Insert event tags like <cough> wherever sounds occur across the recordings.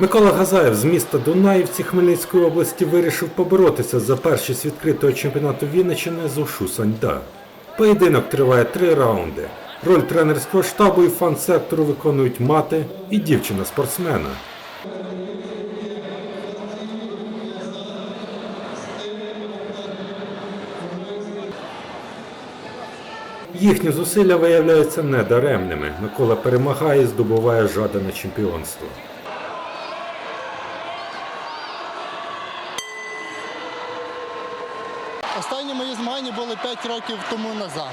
Микола Газаєв з міста Дунаївці Хмельницької області вирішив поборотися за першість відкритого чемпіонату Вінниччини з Ушу Саньда. Поєдинок триває три раунди. Роль тренерського штабу і фан-сектору виконують мати і дівчина спортсмена. Їхні зусилля виявляються недаремними. Микола перемагає і здобуває жадане чемпіонство. Останні були 5 років тому назад.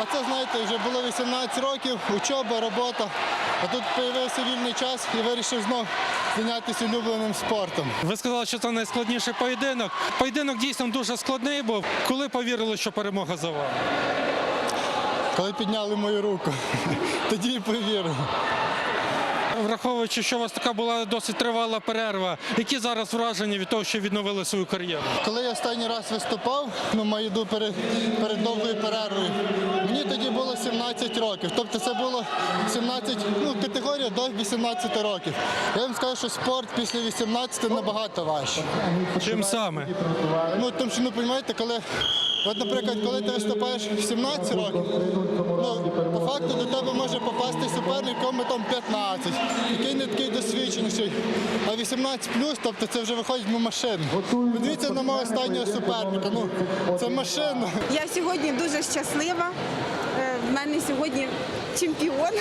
А це, знаєте, вже було 18 років, учоба, робота. А тут з'явився вільний час і вирішив знов зайнятися улюбленим спортом. Ви сказали, що це найскладніший поєдинок. Поєдинок дійсно дуже складний був. Коли повірили, що перемога за вами? Коли підняли мою руку, <laughs> тоді і повірив. Враховуючи, що у вас така була досить тривала перерва, які зараз враження від того, що відновили свою кар'єру? Коли я останній раз виступав, ну, маю йду перед, перед довгою перервою, мені тоді було 17 років. Тобто це було 17, ну, категорія до 18 років. Я вам скажу, що спорт після 18 набагато важче. Чим саме? Ну, тому що, ну, розумієте, коли, от, наприклад, коли ти виступаєш 17 років, ну, по факту до тебе може попасти суперник, якому там 15, який не такий досвідчений. А 18 плюс, тобто це вже виходить на машину. Подивіться на мого останнього суперника. Ну, це машина. Я сьогодні дуже щаслива. Е, В мене сьогодні чемпіон.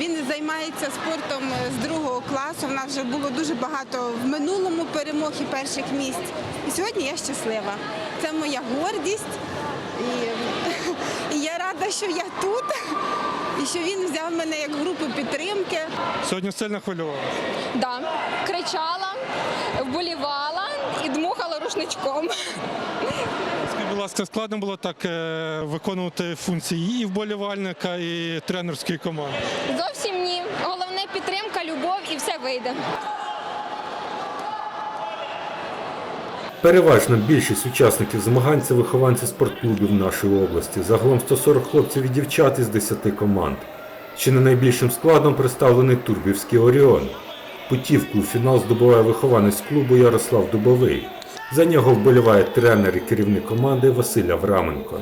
Він займається спортом з другого класу. У нас вже було дуже багато в минулому перемог і перших місць. І сьогодні я щаслива. Це моя гордість. І, <laughs> і я рада, що я тут, і що він взяв мене як групу підтримки. Сьогодні сильно хвилювало. Да, кричала, вболівала і дмухала рушничком. Будь ласка, складно було так е, виконувати функції і вболівальника, і тренерської команди. Зовсім ні. Головне підтримка, любов і все вийде. Переважна більшість учасників змагань це вихованці спортклубів нашої області. Загалом 140 хлопців і дівчат із 10 команд. Ще не найбільшим складом представлений Турбівський Оріон. Путівку у фінал здобуває вихованець клубу Ярослав Дубовий. За нього вболіває тренер і керівник команди Василь Авраменко.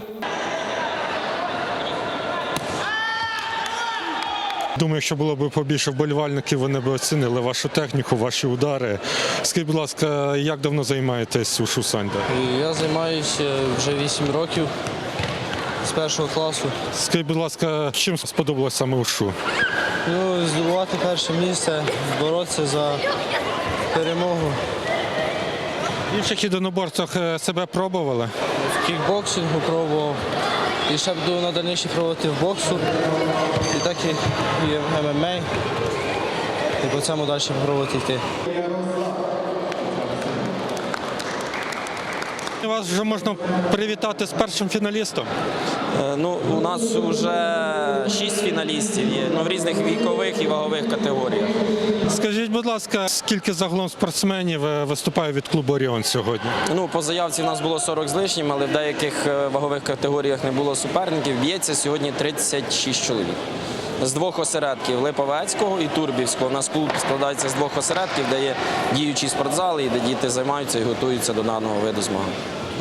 Думаю, якщо було б побільше вболівальників, вони б оцінили вашу техніку, ваші удари. Скажіть, будь ласка, як давно займаєтесь у Шусаньда? Я займаюся вже 8 років з першого класу. Скажіть, будь ласка, чим сподобалось саме ушу? Ну, здобувати перше місце, боротися за перемогу. В інших єдиноборцях е, себе пробували. В кікбоксингу пробував. І ще буду на дальніше пробувати в боксу. І так і, в ММА. І по цьому далі пробувати йти. Вас вже можна привітати з першим фіналістом. Е, Ну, у нас вже шість фіналістів є ну, в різних вікових і вагових категоріях. Скажіть, будь ласка, скільки загалом спортсменів е, виступає від клубу Оріон сьогодні? Ну, по заявці у нас було 40 з лишнім, але в деяких е, вагових категоріях не було суперників. Б'ється сьогодні 36 чоловік. З двох осередків Липовецького і Турбівського. У нас клуб складається з двох осередків, де є діючі спортзали, і де діти займаються і готуються до даного виду змагань.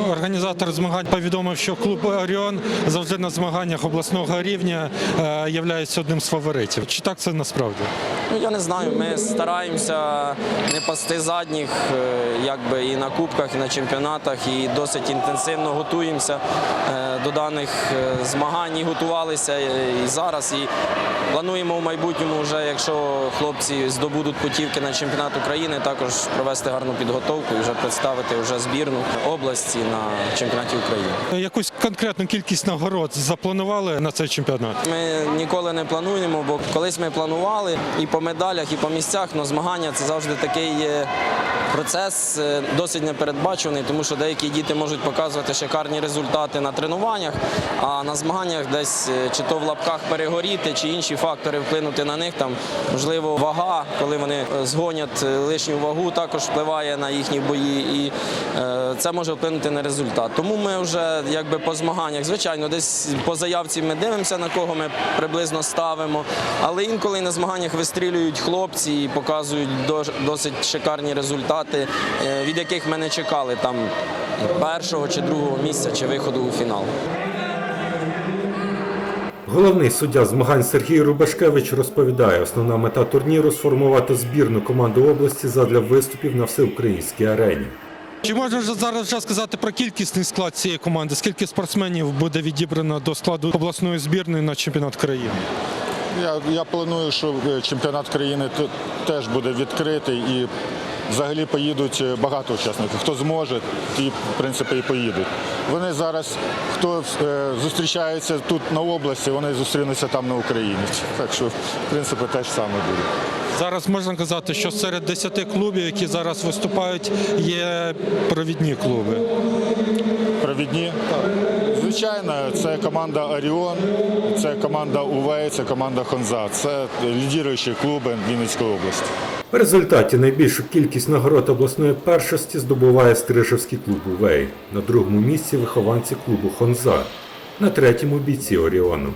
Ну, Організатор змагань повідомив, що клуб Оріон завжди на змаганнях обласного рівня е, є одним з фаворитів. Чи так це насправді? Ну я не знаю. Ми стараємося не пасти задніх, е, якби і на кубках, і на чемпіонатах, і досить інтенсивно готуємося е, до даних змагань. І готувалися і зараз. І плануємо в майбутньому, вже якщо хлопці здобудуть путівки на чемпіонат України, також провести гарну підготовку і вже представити вже збірну області на чемпіонаті України. Якусь конкретну кількість нагород запланували на цей чемпіонат? Ми ніколи не плануємо, бо колись ми планували і по медалях, і по місцях, але змагання це завжди такий е, процес е, досить непередбачений, тому що деякі діти можуть показувати шикарні результати на тренуваннях, а на змаганнях десь е, чи то в лапках перегоріти, чи інші фактори вплинути на них. Там можливо вага, коли вони згонять лишню вагу, також впливає на їхні бої, і це може вплинути на результат. Тому ми вже якби по змаганнях, звичайно, десь по заявці ми дивимося на кого ми приблизно ставимо. Але інколи на змаганнях вистрілюють хлопці і показують дос- досить шикарні результати, е, від яких ми не чекали там першого чи другого місця чи виходу у фінал. Головний суддя змагань Сергій Рубашкевич розповідає, основна мета турніру сформувати збірну команду області задля виступів на всеукраїнській арені. Чи можна вже зараз вже сказати про кількісний склад цієї команди? Скільки спортсменів буде відібрано до складу обласної збірної на чемпіонат країни? Я, я планую, що е, чемпіонат країни теж буде відкритий і взагалі поїдуть е, багато учасників. Хто зможе, ті в принципі і поїдуть. Вони зараз, хто е, зустрічається тут на області, вони зустрінуться там на Україні. Так що, в принципі, теж саме буде. Зараз можна казати, що серед 10 клубів, які зараз виступають, є провідні клуби. Провідні. Звичайно, це команда Оріон, це команда УВЕ, це команда Хонза. Це лідіруючі клуби Вінницької області. В результаті найбільшу кількість нагород обласної першості здобуває Стрижевський клуб «Увей». На другому місці вихованці клубу Хонза, на третьому бійці Оріону.